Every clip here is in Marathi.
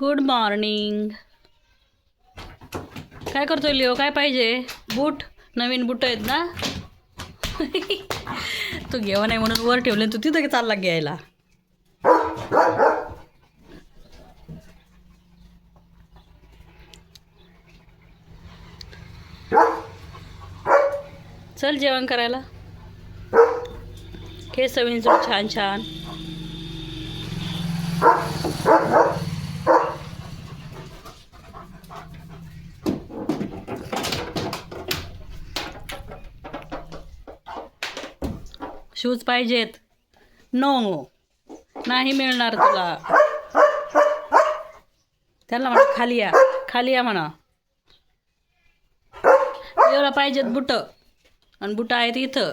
गुड मॉर्निंग काय करतोय लिओ? काय पाहिजे? बूट? नवीन बूट आहेत ना? तू घेवा नाही म्हणून वर ठेवले तू तिथं चालला घ्यायला. चल जेवण करायला. केस विंचू छान छान. शूज पाहिजेत. नो नाही मिळणार तुला. त्याला म्हणा खाली या. खाली या म्हणा. एवढा पाहिजेत बुट. आणि बुट आहेत इथं.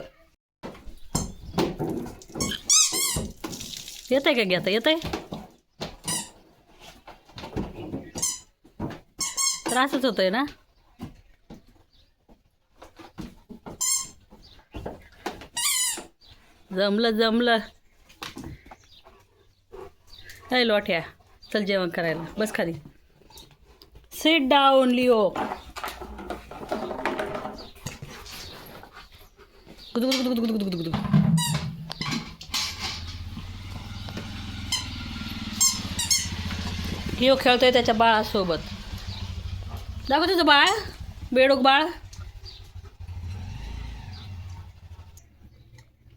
येत आहे का घेता येत आहे त्रासच होतोय ना? जमलं जमलं. काय लोट्या चल जेवण करायला. बस खाली. सिट डाऊन लिओ गुदू गुदू गुदू गुदू गुदू गुदू लिओ खेळतोय त्याच्या बाळासोबत. दाखव तुझं बाळ. बेडूक बाळ.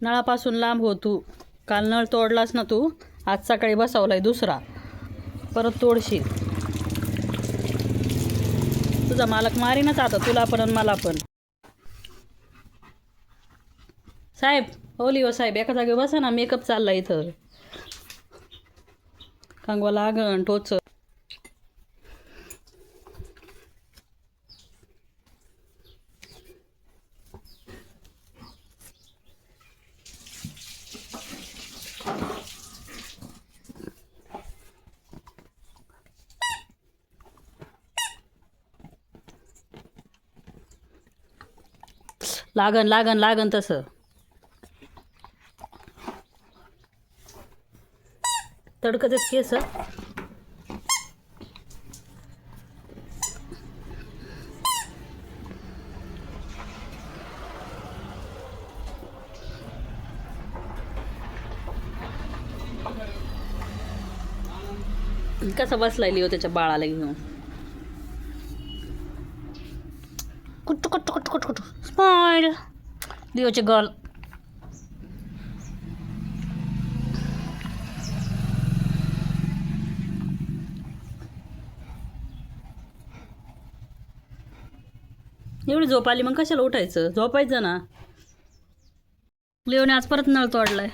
नळापासून लांब हो तू. काल नळ तोडलास ना तू आज सकाळी बसवलाय दुसरा. परत तोडशील. तुझा मालक मारीनच आता तुला पण आणि मला पण. साहेब ओली हो साहेब एका जागी बसा ना मेकअप चालला इथं. कांगवा लागण टोच लागन लागन लागन तसं. तडकतच केस. कसा बसलाय लिओ त्याच्या बाळाला घेऊन? लिओचे गर्ल एवढी झोप आली मग कशाला उठायचं? झोपायचं ना. लिओने आज परत नळ तोडलाय.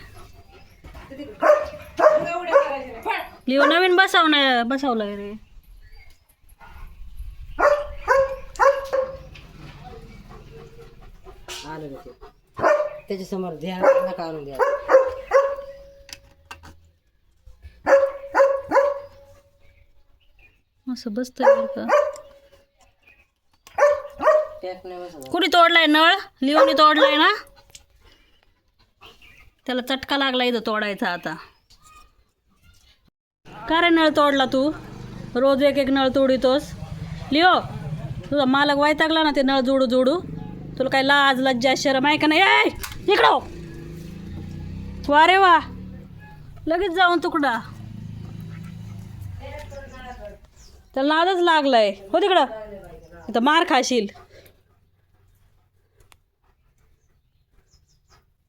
लिओ नवीन बसावणार बसवलाय रे. आलं ना ते त्याच्यासमोर ध्यान नका आणून द्या. असं पॅक नाही बसत. कुणी तोडलाय नळ? लिओनी तोडलाय ना? त्याला चटका लागला इथं तोडायचा आता. का रे नळ तोडला तू? रोज एक एक नळ तोडितोस. लिओ तुझा मालक वैतागला ना ते नळ जोडू जोडू? तुला काय लाज लज्जा शरम आहे का नाही? ए इकडं हो. वा रे वा. लगेच जाऊन तुकडा. त्याला नादच लागलाय. हो तिकडं. इथं मार खाशील.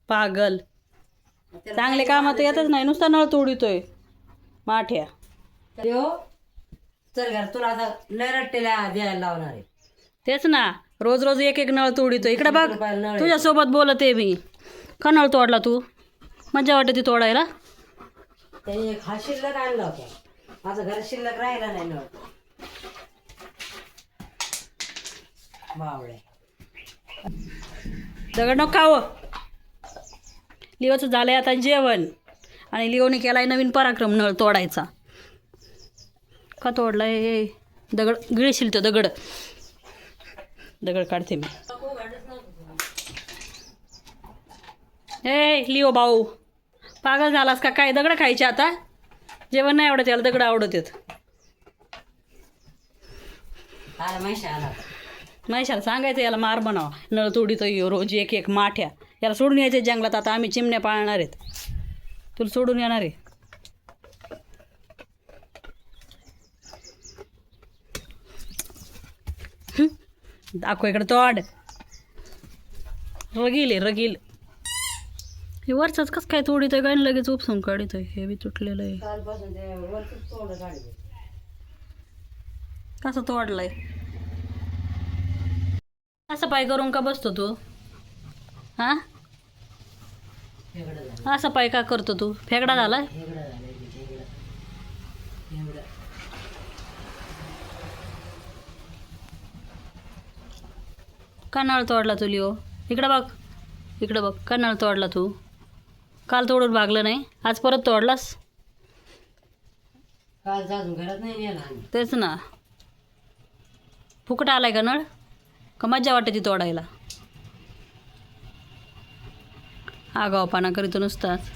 पागल. चांगले कामात येतच नाही. नुसता नळ तोडितोय. माठ्या. चल घर. तुला आता लय रट्टेला द्यायला लावणार आहे. तेच ना. रोज रोज एक एक नळ तोडितोय. इकडे बघ आहे. तुझ्यासोबत बोलते मी. का नळ तोडला तू. मजा वाटते ती तोडायला. त्याने एक हा शिल्लक आणला होता. माझं घर शिल्लक राहिला नाही नळ. बावळे. दगड नको खावं लिओचं झालंय आता जेवण. आणि लिओने केलाय नवीन पराक्रम नळ तोडायचा. का तोडलाय? दगड गिळशील तो दगड. दगड काढते मी. ए लिओ भाऊ पागल झालास का? काय दगड खायचे आता? जेवण नाही आवडत याला दगड आवडत आला महेशाला सांगायचं याला मार बनावा नळ तोडीतो यो रोज एक एक माठ्या. याला सोडून यायचे जंगलात आता आम्ही चिमण्या पाळणार आहेत. तुला सोडून येणार आहे हं? दाखव इकडे तोड. रगील आहे रगील. हे वरचाच कसं काय तोडीतोय काय आणि लगेच उपसून काढितोय. हे बी तुटलेलं आहे. कसं तोडलाय. असं पाय करून का बसतो तू? हा? असं पाय का करतो तू? फेगडा झाला फेगडं झालं ते फेगडं फेगडं का नळ तोडला तू लिओ इकडं बघ. इकडं बघ. का नळ तोडला तू. काल तोडून भागलं नाही. आज परत तोडलास? तेच ना. फुकट आलाय का नळ? का मज्जा वाटते ती तोडायला? आगावपणा करीतो नुसताच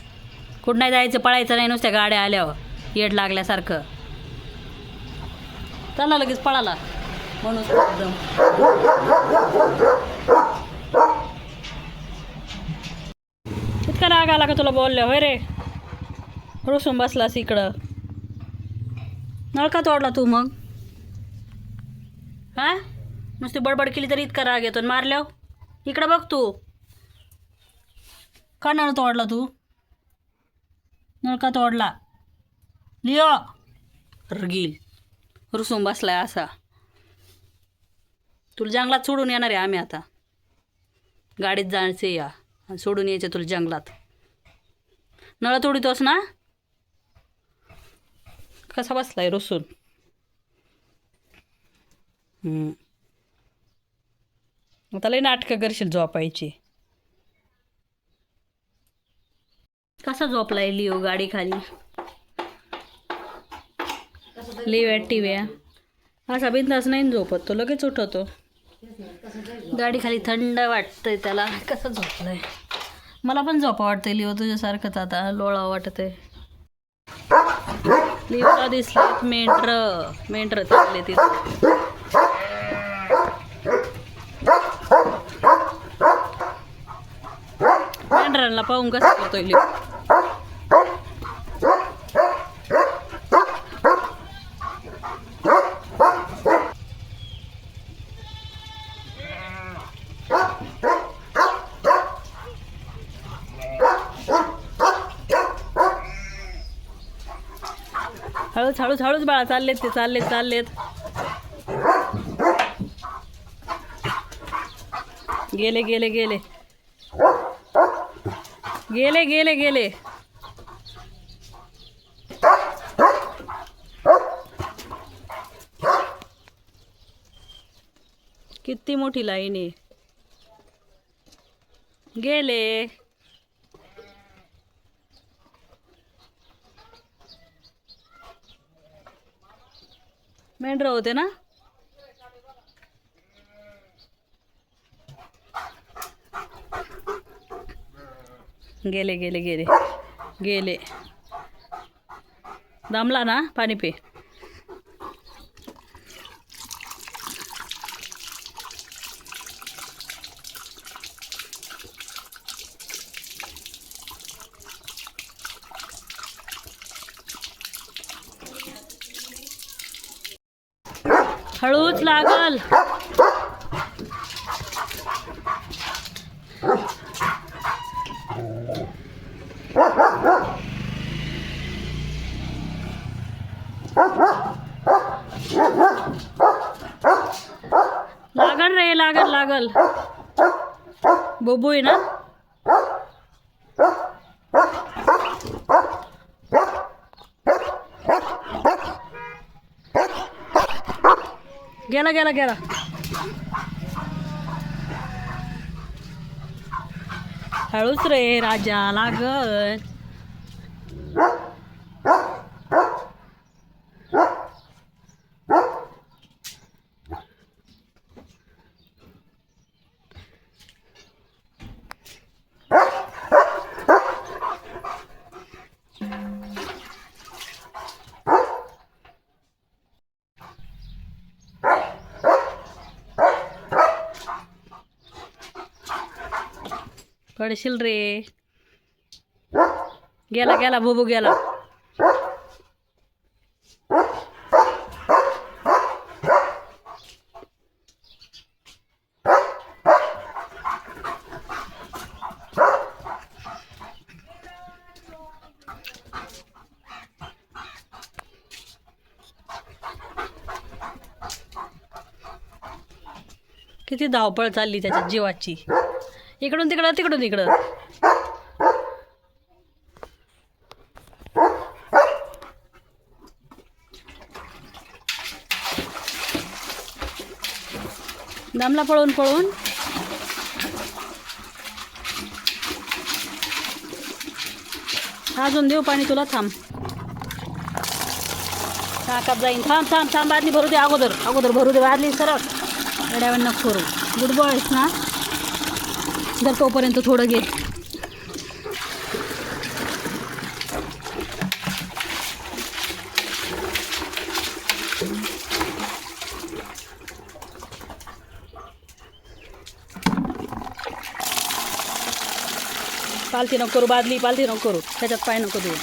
कुठं नाही जायचं पळायचं नाही नुसत्या गाड्या आल्यावर. येड लागल्यासारखं. चला लगेच पळाला. म्हणून एकदम. इतका राग आला का तुला बोलले होय रे. रुसून बसलास इकडं. नळ का तोडला तू मग. हा? नुसती बडबड केली तरी इतका राग येतो. आणि इकडं बघ तू. का नळ तोडला तू. नळ का तोडला. लिओ. रगील. रुसून बसलाय असा. तुला जंगलात सोडून येणार आहे आम्ही आता. गाडीत जायचे या. आणि सोडून यायचे तुला जंगलात. नळ तोडितोस ना? कसा बसलाय रसून? हम्म. आता लई नाटकं करशील झोपायची. कसा झोपलाय लिओ गाडी खाली? लिव्या टिव्या असा बिंदास नाही ना झोपत तो लगेच उठवतो. गाडी खाली थंड वाटतंय त्याला. कसं झोपलंय? मला पण झोपा वाटतंय लिओ तुझ्यासारखंच आता. लोळा वाटत आहे लिओला दिसला मेंढर. मेंढर चालले तिथे मेंढरांना पाहून कसं करतोय लिओ? हळूच हळूच हळूच बाळा चाललेत ते चाललेत चाललेत. गेले गेले गेले. गेले गेले गेले. किती मोठी लाईन आहे. गेले. पांढरं होते ना? गेले गेले गेले गेले. दमला ना पाणी पे हळूच लागल लागल रे लागल लागल बोबू आहे ना? गेला गेला गेला. हळूच रे राजा लागत पडशील रे. गेला गेला बोबू गेला. किती धावपळ चालली त्याच्या जीवाची. इकडून तिकडं तिकडून इकडं. दमला पळून पळून अजून देऊ पाणी तुला थांब. टाकात जाईन. थांब थांब थांब बादली भरू दे अगोदर. अगोदर भरू दे बादली सरळ. एवढ्या नको करू गुड ना. जर तोपर्यंत थोडं घे. पालथी नको करू बादली पालथी नको करू. त्याच्यात पाय नको देऊ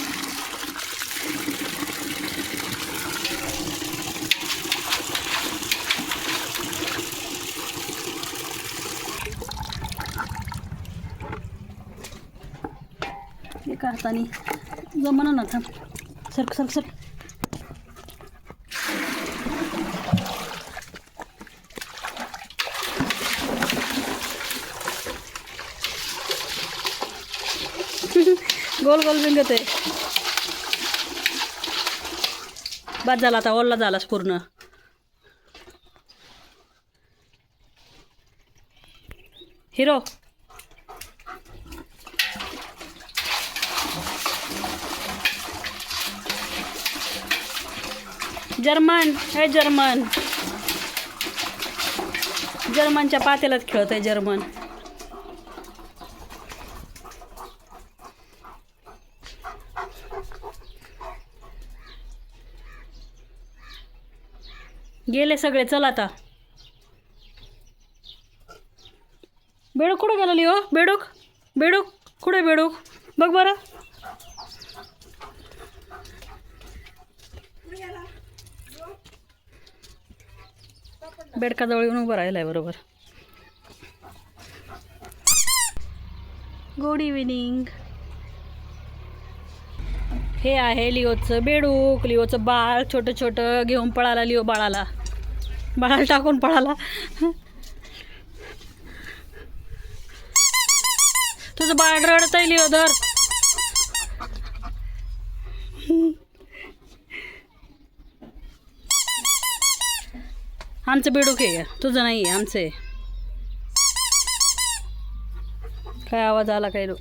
आणि काढताना जमना ना थांब. सरक सरक सरक. गोल गोल बिंगत आहे. बाद झाला आता ओल्ला झालास पूर्ण. हिरो. जर्मन हे जर्मन. जर्मनच्या पातेलात खेळत आहे जर्मन. गेले सगळे चल आता. बेडूक कुठं गेलेली हो? बेडूक? बेडूक? कुठे बेडूक? बघ बरं. बेडकाजवळ येऊन उभं राहिलं आहे बरोबर. गुड इव्हिनिंग हे आहे लिओचं बेडूक लिओचं बाळ छोटं छोटं घेऊन पळाला लिओ बाळाला. बाळाला टाकून पळाला. तुझं बाळ रडत आहे लिओ धर. आमचं बेडूक आहे तुझं नाही आहे आमचं आहे. काय आवाज आला काय लोक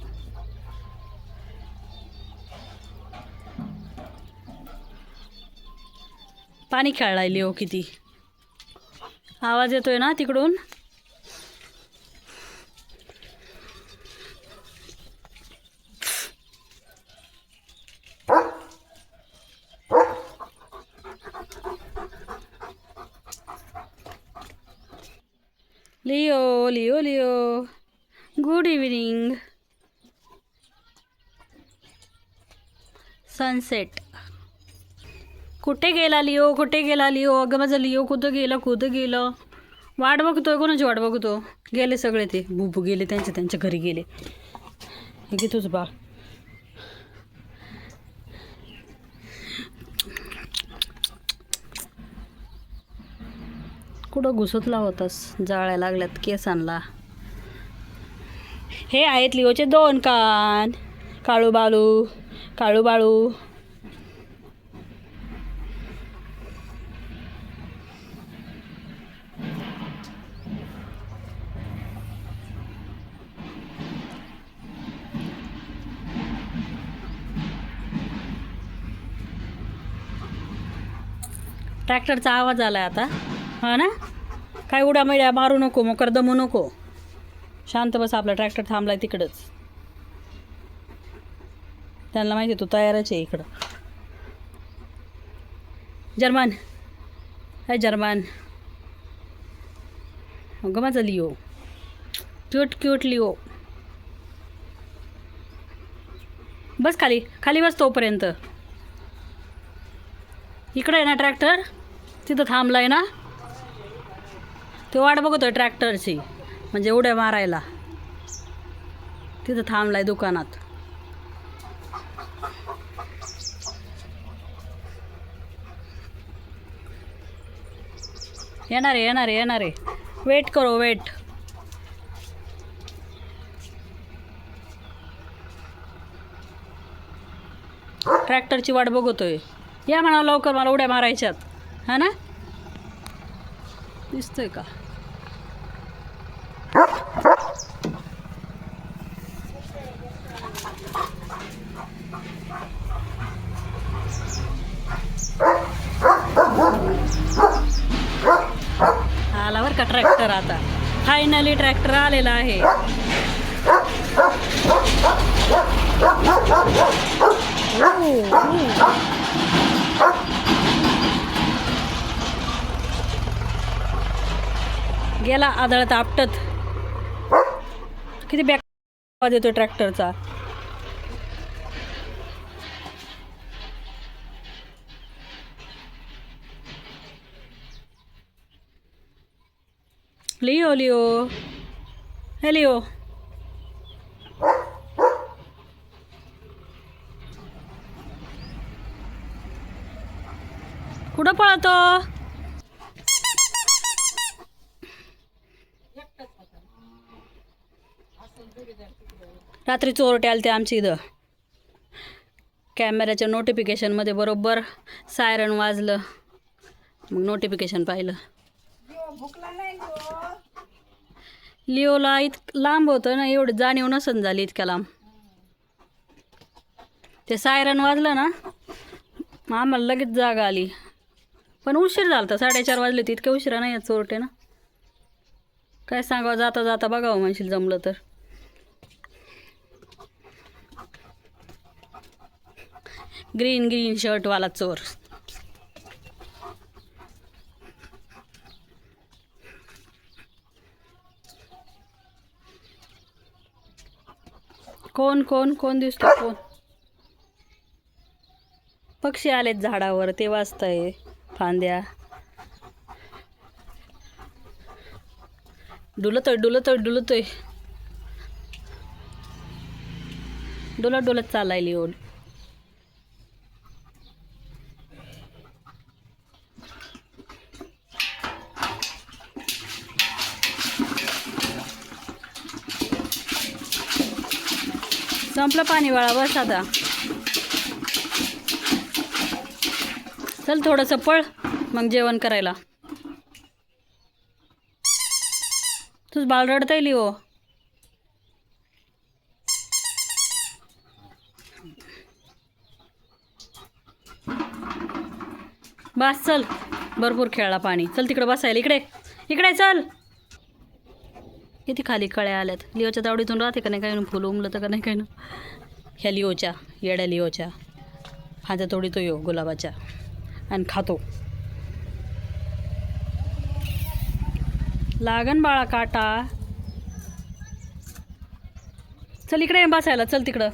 पाणी खेळायली हो किती. आवाज येतोय ना तिकडून? Leo Leo Leo good evening sunset कुठे गेला लिओ कुठे गेला लिओ अगं माझं लिओ कुठं गेलं? कुठं गेलं? वाट बघतोय कोणाची वाट बघतो? गेले सगळे ते. बुबू गेले त्यांच्या त्यांच्या घरी गेले. घेतोच बा कुठं घुसतला होतास? जाळ्या लागल्यात केसांना हे आहेत लिओचे दोन कान. काळू बाळू काळू बाळू. ट्रॅक्टरचा आवाज आला आता. हा ना? काय उड्या मैड्या मारू नको मोकर दमू नको. शांत बस आपला ट्रॅक्टर थांबलाय तिकडंच. त्यांना माहिती आहे, तू तयारच आहे इकडं. जर्मन. Hi German. अगं माझा लिओ. Cute cute Leo. बस खाली खाली बस तोपर्यंत. इकडं आहे ना ट्रॅक्टर? तिथं थांबला आहे ना? तो वाट बघतोय ट्रॅक्टरची म्हणजे उड्या मारायला. तिथं थांबलाय दुकानात. येणार आहे येणार आहे येणार आहे. वेट करो वेट ट्रॅक्टरची वाट बघतोय. या म्हणा लवकर मला उड्या मारायच्यात. हा ना? दिसतोय का? आला बरं का ट्रॅक्टर आता. फायनली ट्रॅक्टर आलेला आहे. गेला आदळत आपटत. किती बॅक आवाज येतो ट्रॅक्टरचा लिओ लिओ. हे लिओ. कुठं पळतो? रात्री चोरटे आले ते आमच्या इथं. कॅमेऱ्याच्या नोटिफिकेशनमध्ये बरोबर सायरन वाजलं. मग नोटिफिकेशन पाहिलं. लिओला इत लांब होतं ना एवढं जाणीव नसन झाली इतक्या लांब ते सायरन वाजलं ना मग आम्हाला लगेच जागा आली. पण उशीर झाला होता साडेचार वाजले होते इतक्या उशिरा नाही आहेत चोरटे ना. काय सांगावं जाता जाता बघावं म्हणशील जमलं तर. ग्रीन ग्रीन शर्टवाला चोर. कोण कोण कोण दिसतो कोण? पक्षी आलेत झाडावर ते वाचतंय फांद्या. डुलतोय डुलतोय डुलतोय. डुलत डुलत चालायली ओढ. संपलं पाणी वाळा बस आता. चल थोडंसं पळ मग जेवण करायला. तूच बाळ रडता येईल हो बस चल. भरपूर खेळला पाणी. चल तिकडे बसायला. इकडे इकडे चल. किती खाली कळ्या आल्यात? लिओच्या तावडीतून राहते का नाही काय फुल उमलं तर का नाही काय ना ह्या लिओच्या येड्या लिओच्या. हातात तोडीतो यो हो गुलाबाच्या. आणि खातो. लागन बाळा काटा. चल इकडे बसायला. चल तिकडं.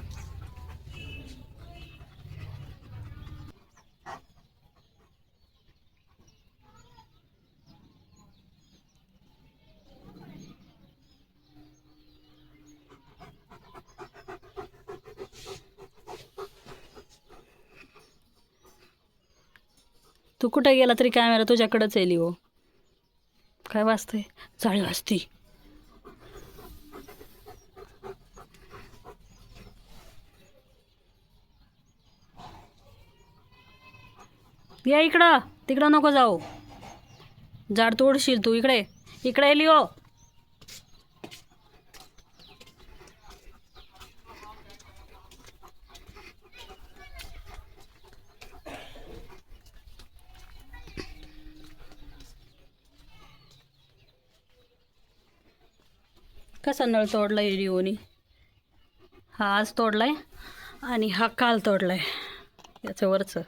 तू कुठे गेला तरी कॅमेरा तुझ्याकडंच येईल हो काय वाजते जाळी वाचती या इकडं. तिकडं नको जाऊ. झाड तोडशील तू. इकडे. इकडे येली कसा नळ तोडला आहे रिओनी? हा आज आहे आणि हा काल तोडलाय. याचं वरचं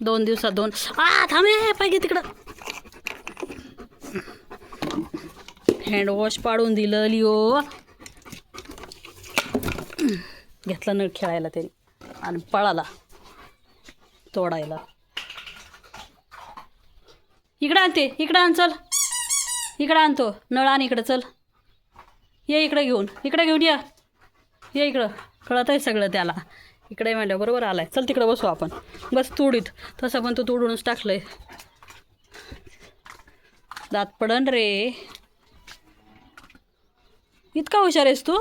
दोन दिवसात दोन. आ थांबे पाहिजे तिकडं. हँडवॉश पाडून दिलं लिओ. घेतला नळ खेळायला तरी आणि पळाला. तोडायला. इकडं आणते इकडं आण चल. इकडं आणतो नळ आण इकडं चल. ये इकडं घेऊन इकडं घेऊन या. ये इकडं कळत आहे सगळं त्याला. इकडे म्हणलं बरोबर आलाय. चल तिकडं बसू आपण. बस तोडीत. तसं पण तू तोडूनच टाकलंय. दात पडन रे. इतका हुशार आहेस तू.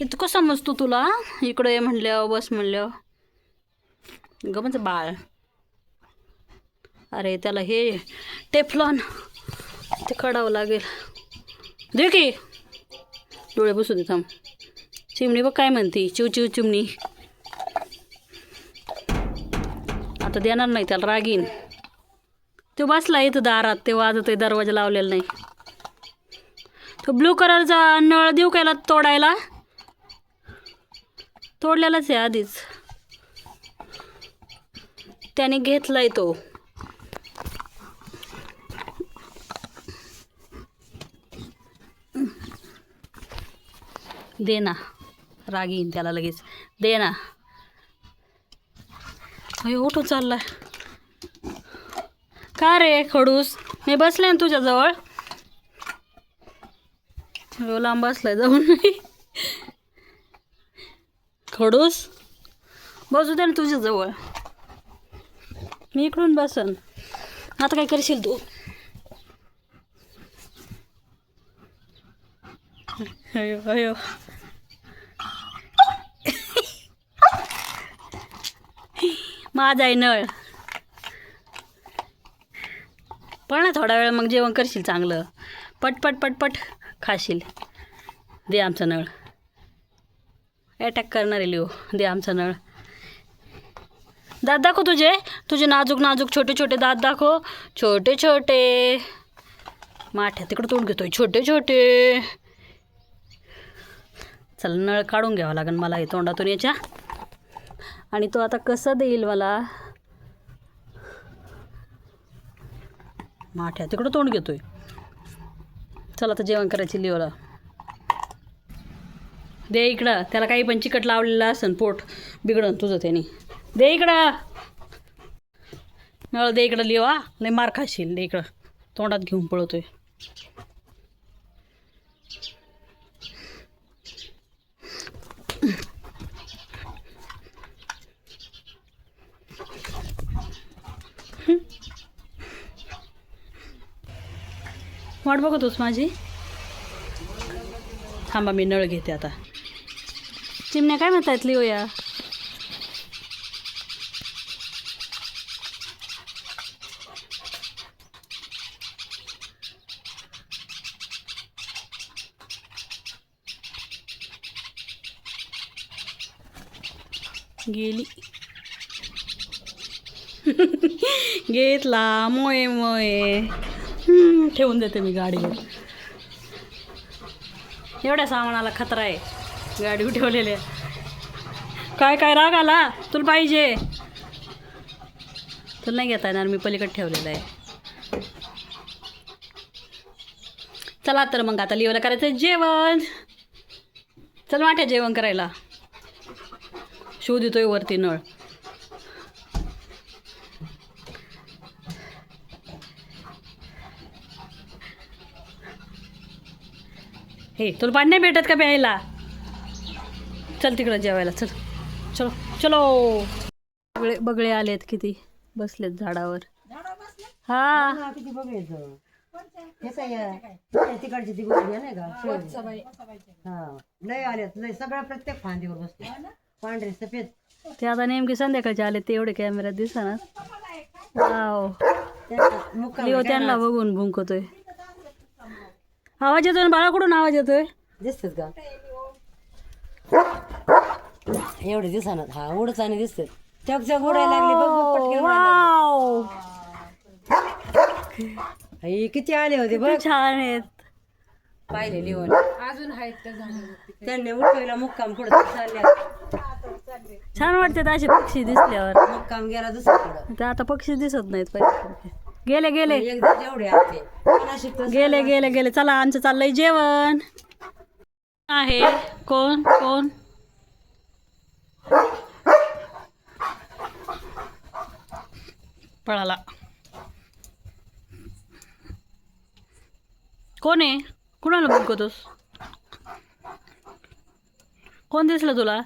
इतकं समजतो तुला. इकडे म्हणल्यावर बस म्हणल्यावर. गमच बाळ. अरे त्याला हे टेफलॉन. ते काढावं लागेल. दे की. डोळे बसू दे थांब. चिमणी बघ काय म्हणते. चिव चिव चिमणी. आता देणार नाही त्याला रागीन तो बसला इथं दारात ते वाजत दरवाजा लावलेला नाही. तो ब्लू कलरचा नळ देऊ कायला तोडायला? तोडलेलाच आहे आधीच. त्याने घेतलाय तो. दे ना. राग येईन त्याला लगेच. दे ना. अयो उठून चाललाय. का रे खडूस? मी बसले ना तुझ्याजवळ. लांब बसलाय जाऊन. खडूस बसू दे ना तुझ्याजवळ. मी इकडून बसन. आता काय करशील तू? अयो अयो. माझा आहे नळ. पण ना थोडा वेळ मग जेवण करशील चांगलं. पटपट पटपट खाशील. दे आमचा नळ. अटॅक करणार आहे लिओ दे आमचा नळ. दात दाखव तुझे. तुझे नाजूक नाजूक छोटे छोटे दात दाखव. छोटे छोटे. माठ्या तिकडं तोंड घेतोय. छोटे छोटे. चल नळ काढून घ्यावा लागेल मला हे तोंडातून याच्या. आणि तो आता कसं देईल मला? माठ्या तिकडं तोंड घेतोय. चला आता जेवण करायची लिओला. दे इकडं त्याला काही पण चिकट लावलेलं असेल पोट बिघडन तुझं त्याने. दे इकडं. दे इकडं लिवा लय मार खाशील दे इकडं. तोंडात घेऊन पळतोय. वाट बघतोस माझी? थांबा मी नळ घेते आता. चिमण्या काय म्हणतात लिओ गेली. घेतला मोये मोये. ठेवून देते मी गाडीवर एवढ्या सामानाला खतरा आहे. गाडी ठेवलेल्या काय काय राग आला? तुला पाहिजे. तुला नाही घेता येणार मी पलीकडे ठेवलेलं आहे. चला तर मग आता लिओला करायचं जेवण. चल वाट्या जेवण करायला. शोध येतोय वरती नळ. हे तुला पाणी नाही भेटत का प्यायला चल तिकडं जेवायला चल. चलो चलो. बगळे बगळे आलेत किती? बसलेत झाडावर. हा. किती ते तिकडची ती गोष्ट नाही का लय आलेत लय सगळ्या प्रत्येक फांदीवर बसते पांढरे सफेद ते आता नेमके संध्याकाळचे आले ते एवढे कॅमेऱ्यात दिसणार त्यांना बघून भुंकतोय. आवाज येतोय ना बाळाकडून आवाज येतोय? दिसतात का? एवढे दिसणार हा उडच आणि दिसतात. चक चक उडायला लागले. बघ बघ, पटकन उडायला वाव! लागले. आई, किती आले होते बघ. छान आहेत. पाहिले लिहून अजून आहेत त्यांनी उठवायला मुक्काम पुढे चालल्या. छान वाटतात असे पक्षी दिसल्यावर. मुक्काम गेला दुसरीकडं. ते आता पक्षी दिसत नाहीत पहिले गेले गेले. एकदा जेवढे आले कोणाशी तर गेले गेले गेले. चला आमचं चाललंय जेवण. आहे. कोण कोण? पळाला. कोण आहे? कुणाला बघतोस कोण दिसलं तुला?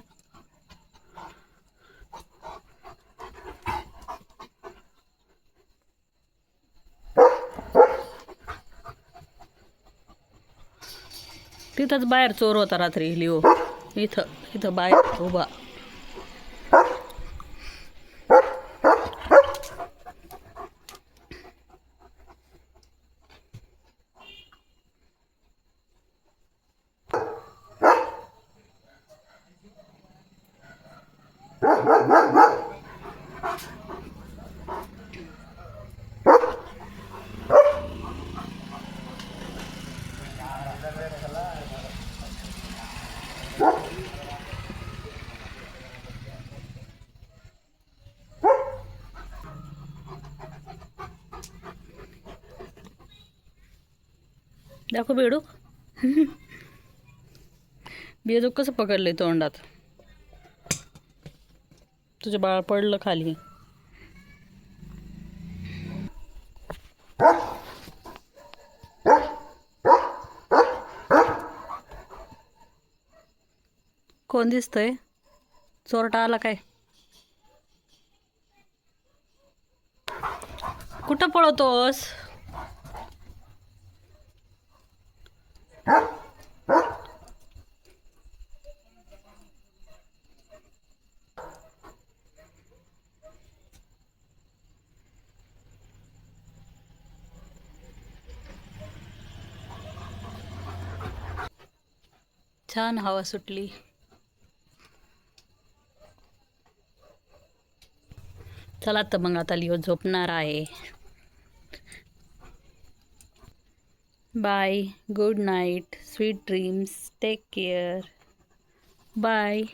तिथंच बाहेर चोर होता रात्री लिओ. इथं इथं बाहेर उभा. दाखव बेडूक बेडूक कसं पकडलंय तोंडात? तुझं बाळ पडलं खाली. कोण दिसतंय? चोरटा आला काय? कुठं पळवतोस छान हवा सुटली. चला तर मग आता लिओ झोपणार आहे. Bye. Good night. Sweet dreams. Take care. Bye.